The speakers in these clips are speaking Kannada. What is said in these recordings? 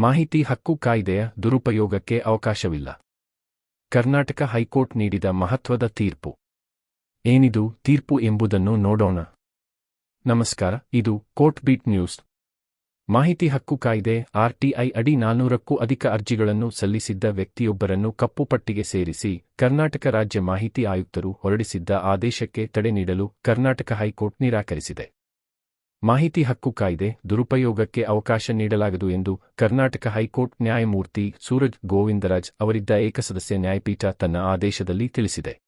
ಮಾಹಿತಿ ಹಕ್ಕು ಕಾಯ್ದೆಯ ದುರುಪಯೋಗಕ್ಕೆ ಅವಕಾಶವಿಲ್ಲ. ಕರ್ನಾಟಕ ಹೈಕೋರ್ಟ್ ನೀಡಿದ ಮಹತ್ವದ ತೀರ್ಪು. ಏನಿದು ತೀರ್ಪು ಎಂಬುದನ್ನು ನೋಡೋಣ. ನಮಸ್ಕಾರ, ಇದು ಕೋರ್ಟ್ ಬೀಟ್ ನ್ಯೂಸ್. ಮಾಹಿತಿ ಹಕ್ಕು ಕಾಯ್ದೆ ಆರ್ಟಿಐ ಅಡಿ ನಾನ್ನೂರಕ್ಕೂ ಅಧಿಕ ಅರ್ಜಿಗಳನ್ನು ಸಲ್ಲಿಸಿದ್ದ ವ್ಯಕ್ತಿಯೊಬ್ಬರನ್ನು ಕಪ್ಪು ಪಟ್ಟಿಗೆ ಸೇರಿಸಿ ಕರ್ನಾಟಕ ರಾಜ್ಯ ಮಾಹಿತಿ ಆಯುಕ್ತರು ಹೊರಡಿಸಿದ್ದ ಆದೇಶಕ್ಕೆ ತಡೆ ನೀಡಲು ಕರ್ನಾಟಕ ಹೈಕೋರ್ಟ್ ನಿರಾಕರಿಸಿದೆ. ಮಾಹಿತಿ ಹಕ್ಕು ಕಾಯ್ದೆ, ದುರುಪಯೋಗಕ್ಕೆ ಅವಕಾಶ ನೀಡಲಾಗದು ಎಂದು ಕರ್ನಾಟಕ ಹೈಕೋರ್ಟ್ ನ್ಯಾಯಮೂರ್ತಿ ಸೂರಜ್ ಗೋವಿಂದರಾಜ್ ಅವರಿದ್ದ ಏಕಸದಸ್ಯ ನ್ಯಾಯಪೀಠ ತನ್ನ ಆದೇಶದಲ್ಲಿ ತಿಳಿಸಿದೆ.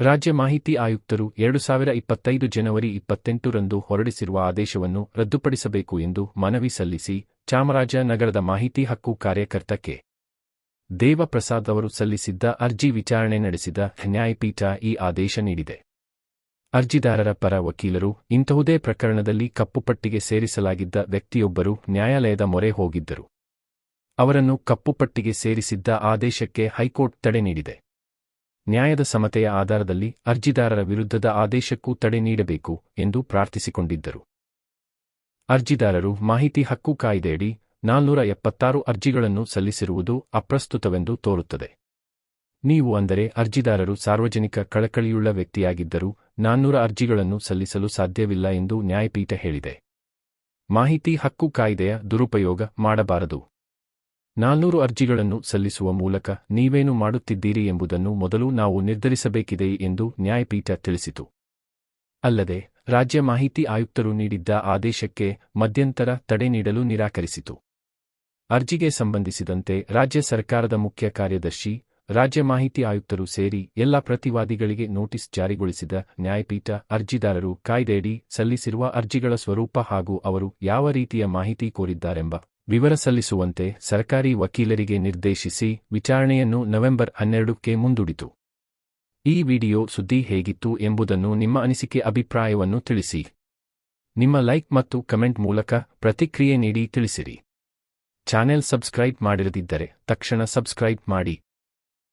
ರಾಜ್ಯ ಮಾಹಿತಿ ಆಯುಕ್ತರು ಎರಡು ಸಾವಿರ ಇಪ್ಪತ್ತೈದು ಜನವರಿ ಇಪ್ಪತ್ತೆಂಟರಂದು ಹೊರಡಿಸಿರುವ ಆದೇಶವನ್ನು ರದ್ದುಪಡಿಸಬೇಕು ಎಂದು ಮನವಿ ಸಲ್ಲಿಸಿ ಚಾಮರಾಜನಗರದ ಮಾಹಿತಿ ಹಕ್ಕು ಕಾರ್ಯಕರ್ತ ಕೆ. ದೇವಪ್ರಸಾದ್ ಅವರು ಸಲ್ಲಿಸಿದ್ದ ಅರ್ಜಿ ವಿಚಾರಣೆ ನಡೆಸಿದ ನ್ಯಾಯಪೀಠ ಈ ಆದೇಶ ನೀಡಿದೆ. ಅರ್ಜಿದಾರರ ಪರ ವಕೀಲರು, ಇಂತಹುದೇ ಪ್ರಕರಣದಲ್ಲಿ ಕಪ್ಪುಪಟ್ಟಿಗೆ ಸೇರಿಸಲಾಗಿದ್ದ ವ್ಯಕ್ತಿಯೊಬ್ಬರು ನ್ಯಾಯಾಲಯದ ಮೊರೆ ಹೋಗಿದ್ದರು. ಅವರನ್ನು ಕಪ್ಪುಪಟ್ಟಿಗೆ ಸೇರಿಸಿದ್ದ ಆದೇಶಕ್ಕೆ ಹೈಕೋರ್ಟ್ ತಡೆ ನೀಡಿದೆ. ನ್ಯಾಯದ ಸಮತೆಯ ಆಧಾರದಲ್ಲಿ ಅರ್ಜಿದಾರರ ವಿರುದ್ಧದ ಆದೇಶಕ್ಕೂ ತಡೆ ನೀಡಬೇಕು ಎಂದು ಪ್ರಾರ್ಥಿಸಿಕೊಂಡಿದ್ದರು. ಅರ್ಜಿದಾರರು ಮಾಹಿತಿ ಹಕ್ಕು ಕಾಯ್ದೆಯಡಿ ನಾಲ್ನೂರ ಎಪ್ಪತ್ತಾರು ಅರ್ಜಿಗಳನ್ನು ಸಲ್ಲಿಸಿರುವುದು ಅಪ್ರಸ್ತುತವೆಂದು ತೋರುತ್ತದೆ. ನೀವು ಅಂದರೆ ಅರ್ಜಿದಾರರು ಸಾರ್ವಜನಿಕ ಕಳಕಳಿಯುಳ್ಳ ವ್ಯಕ್ತಿಯಾಗಿದ್ದರೂ ನಾನ್ನೂರ ಅರ್ಜಿಗಳನ್ನು ಸಲ್ಲಿಸಲು ಸಾಧ್ಯವಿಲ್ಲ ಎಂದು ನ್ಯಾಯಪೀಠ ಹೇಳಿದೆ. ಮಾಹಿತಿ, ಹಕ್ಕು, ಕಾಯ್ದೆಯ ದುರುಪಯೋಗ ಮಾಡಬಾರದು. ನಾಲ್ನೂರು ಅರ್ಜಿಗಳನ್ನು ಸಲ್ಲಿಸುವ ಮೂಲಕ ನೀವೇನು ಮಾಡುತ್ತಿದ್ದೀರಿ ಎಂಬುದನ್ನು ಮೊದಲು ನಾವು ನಿರ್ಧರಿಸಬೇಕಿದೆ ಎಂದು ನ್ಯಾಯಪೀಠ ತಿಳಿಸಿತು. ಅಲ್ಲದೆ, ರಾಜ್ಯ ಮಾಹಿತಿ ಆಯುಕ್ತರು ನೀಡಿದ್ದ ಆದೇಶಕ್ಕೆ ಮಧ್ಯಂತರ ತಡೆ ನೀಡಲು ನಿರಾಕರಿಸಿತು. ಅರ್ಜಿಗೆ ಸಂಬಂಧಿಸಿದಂತೆ ರಾಜ್ಯ ಸರ್ಕಾರದ ಮುಖ್ಯ ಕಾರ್ಯದರ್ಶಿ ರಾಜ್ಯ ಮಾಹಿತಿ ಆಯುಕ್ತರು ಸೇರಿ ಎಲ್ಲ ಪ್ರತಿವಾದಿಗಳಿಗೆ ನೋಟಿಸ್ ಜಾರಿಗೊಳಿಸಿದ ನ್ಯಾಯಪೀಠ ಅರ್ಜಿದಾರರು ಕಾಯ್ದೆಯಡಿ ಸಲ್ಲಿಸಿರುವ ಅರ್ಜಿಗಳ ಸ್ವರೂಪ ಹಾಗೂ ಅವರು ಯಾವ ರೀತಿಯ ಮಾಹಿತಿ ಕೋರಿದ್ದಾರೆಂಬ ವಿವರ ಸಲ್ಲಿಸುವಂತೆ ಸರ್ಕಾರಿ ವಕೀಲರಿಗೆ ನಿರ್ದೇಶಿಸಿ ವಿಚಾರಣೆಯನ್ನು ನವೆಂಬರ್ ಹನ್ನೆರಡಕ್ಕೆ ಮುಂದೂಡಿತು. ಈ ವಿಡಿಯೋ ಸುದ್ದಿ ಹೇಗಿತ್ತು ಎಂಬುದನ್ನು ನಿಮ್ಮ ಅನಿಸಿಕೆ ಅಭಿಪ್ರಾಯವನ್ನು ತಿಳಿಸಿ. ನಿಮ್ಮ ಲೈಕ್ ಮತ್ತು ಕಮೆಂಟ್ ಮೂಲಕ ಪ್ರತಿಕ್ರಿಯೆ ನೀಡಿ ತಿಳಿಸಿರಿ. ಚಾನೆಲ್ ಸಬ್ಸ್ಕ್ರೈಬ್ ಮಾಡಿರದಿದ್ದರೆ ತಕ್ಷಣ ಸಬ್ಸ್ಕ್ರೈಬ್ ಮಾಡಿ.